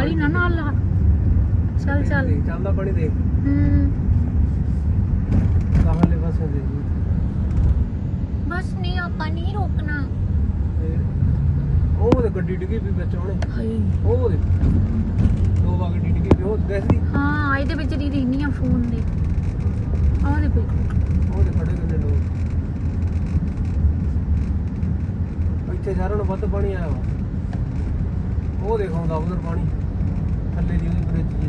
ਵਾਲੀ ਨਾ ਨਾਲ ਲਾ। ਚੱਲ ਚੱਲ। ਚੱਲਦਾ ਪਾਣੀ ਦੇਖ ਹੂੰ। ਕਾਹਲੇ ਪਾਸੇ ਦੇ ਬਸ ਨਹੀਂ ਆਪਾਂ ਨਹੀਂ ਰੋਕਣਾ। ਉਹ ਉਹਦੇ ਗੱਡੀ ਡਿੱਗੀ ਵੀ ਵਿੱਚ ਉਹਨੇ ਹਾਏ। ਉਹ ਉਹਦੇ ਦੋ ਵਾ ਗੱਡੀ ਡਿੱਗੀ ਵੀ ਉਹ ਦੇਖਦੀ ਹਾਂ ਇਹਦੇ ਵਿੱਚ ਦੀ ਰਹਿਨੀ ਆ ਫੋਨ ਦੇ ਆਹ ਦੇ ਪਈ ਉਹਦੇ ਖੜੇ ਕਿੰਨੇ ਲੋਕ। ਇੱਥੇ ਸਾਰਿਆਂ ਨੂੰ ਵੱਧ ਪਾਣੀ ਆਇਆ ਵਾ। ਉਹ ਦੇਖਾਉਂਦਾ ਉਧਰ ਪਾਣੀ। ਥੱਲੇ ਦੀ ਉਹਦੀ ਬ੍ਰਿਜ ਜੀ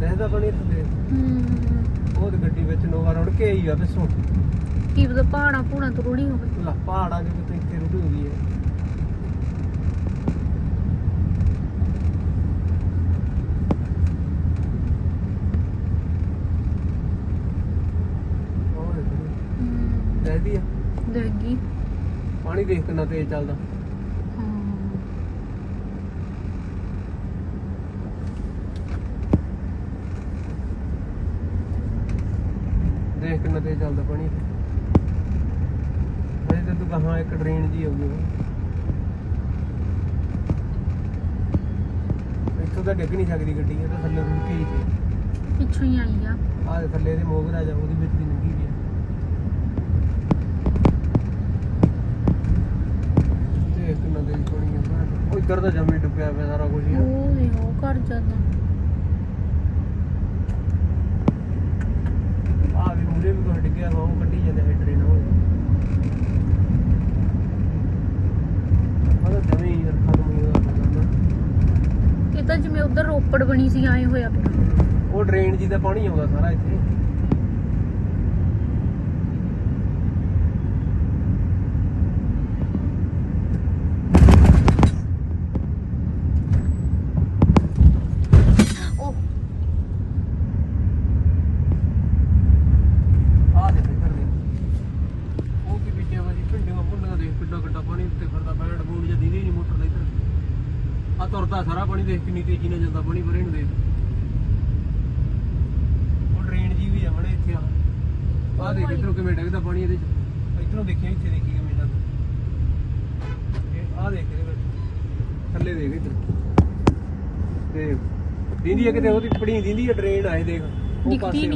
ਦੇਖਦਾ ਪਾਣੀ ਥੱਲੇ। ਹੂੰ। ਉਹ ਤੇ ਗੱਡੀ ਵਿੱਚ ਨੋਵਾ ਰੁੜ ਕੇ ਆਈ ਆ ਪਿੱਛੋਂ। ਕੀ ਪਤਾ ਪਹਾੜਾਂ ਪੂੜਾਂ ਤੋਂ ਰੁੜੀ ਹੋਵੇ। ਲਾ ਪਹਾੜਾਂ ਦੇ ਕਿਤੇ ਇੱਥੇ ਰੁੜੀ ਹੋ ਗਈ ਹੈ। ਆ। ਲੱਗੀ ਪਾਣੀ ਦੇਖ ਕਿੰਨਾ ਤੇਜ਼ ਚੱਲਦਾ ਹਾਂ ਦੇਖ ਕਿੰਨਾ ਤੇਜ਼ ਚੱਲਦਾ ਪਾਣੀ ਅਜੇ ਤੇ ਤੂੰ ਕਹਾਂ ਇੱਕ ਡਰੇਨ ਜੀ ਆਉਗੀ ਇੱਥੋਂ ਤਾਂ ਡਿੱਗ ਨਹੀਂ ਸਕਦੀ ਗੱਡੀ ਇਹ ਤਾਂ ਥੱਲੇ ਰੁੜ ਕੇ ਹੀ ਸੀ। ਪਿੱਛੋਂ ਹੀ ਆਈ ਆ। ਆਹ ਦੇ ਥੱਲੇ ਦੇ ਮੋਗਰਾ ਜਾ ਉਹਦੇ ਵਿੱਚ ਦੀ ਲੰਗੀ ਵੀ ਆ। ਕਿੰਨਾ ਤੇਜ਼ ਪਾਣੀ ਆ। ਉਹ ਇੱਧਰ ਤਾਂ ਜਮੀ ਡੁੱਬਿਆ ਪਿਆ ਸਾਰਾ ਕੁਝ ਹੀ ਉਹ ਦੇ ਉਹ ਕਰ ਜਾਂਦਾ ਆ ਵੀ ਵਾ ਉਹ ਕੱਢੀ ਜਾਂਦੇ ਹੈ ਟ੍ਰੇਨ ਉਹ। ਉਹਦਾ ਜਮੀ ਹੀ ਖਤਮ ਹੋ ਗਿਆ। ਇਹ ਤਾਂ ਜਿਵੇਂ ਉਧਰ ਰੋਪੜ ਬਣੀ ਸੀ ਆਏ ਹੋਇਆ ਉਹ ਡਰੇਨ ਜੀ ਦਾ ਪਾਣੀ ਆਉਂਦਾ ਸਾਰਾ ਇੱਥੇ ਉਹ ਆ ਦੇ ਇੱਧਰ ਦੇ ਉਹ ਕੀ ਬੀਜਿਆ ਵਾ ਜੀ ਭਿੰਡੀਆਂ ਭੁੰਡੀਆਂ ਦੇਖ ਕਿੱਡਾ ਕਿੱਡਾ ਪਾਣੀ ਉੱਤੇ ਫਿਰਦਾ ਬੈਂਡ ਬੂਡ ਜਾਂ ਦੀਦੀ ਨਹੀਂ ਮੋਟਰ ਇੱਧਰ। ਆ ਤੁਰਦਾ ਸਾਰਾ ਪਾਣੀ ਦੇਖ ਕਿੰਨੀ ਤੇਜ਼ੀ ਨਾਲ ਜਾਂਦਾ ਪਾਣੀ ਪਰੇ ਨੂੰ ਦੇਖ। ਉਹ ਡਰੇਨ ਜੀ ਵੀ ਆਵਣੇ ਇੱਥੇ ਆ। ਆ ਦੇਖ ਇੱਧਰੋਂ ਕਿਵੇਂ ਡਿੱਗਦਾ ਪਾਣੀ ਇਹਦੇ ਚ। ਇੱਧਰੋਂ ਦੇਖਿਆ ਇੱਥੇ ਦੇਖੀ ਕਿਵੇਂ ਇਹ ਆ ਦੇਖ ਇਹਦੇ ਥੱਲੇ ਦੇਖ ਇੱਧਰ। ਤੇ ਦੀਦੀ ਕਿਤੇ ਉਹਦੀ ਪੜੀ ਦੀਦੀ ਡਰੇਨ ਆਏ ਦੇਖ। ਉਹ ਪਾਸੇ।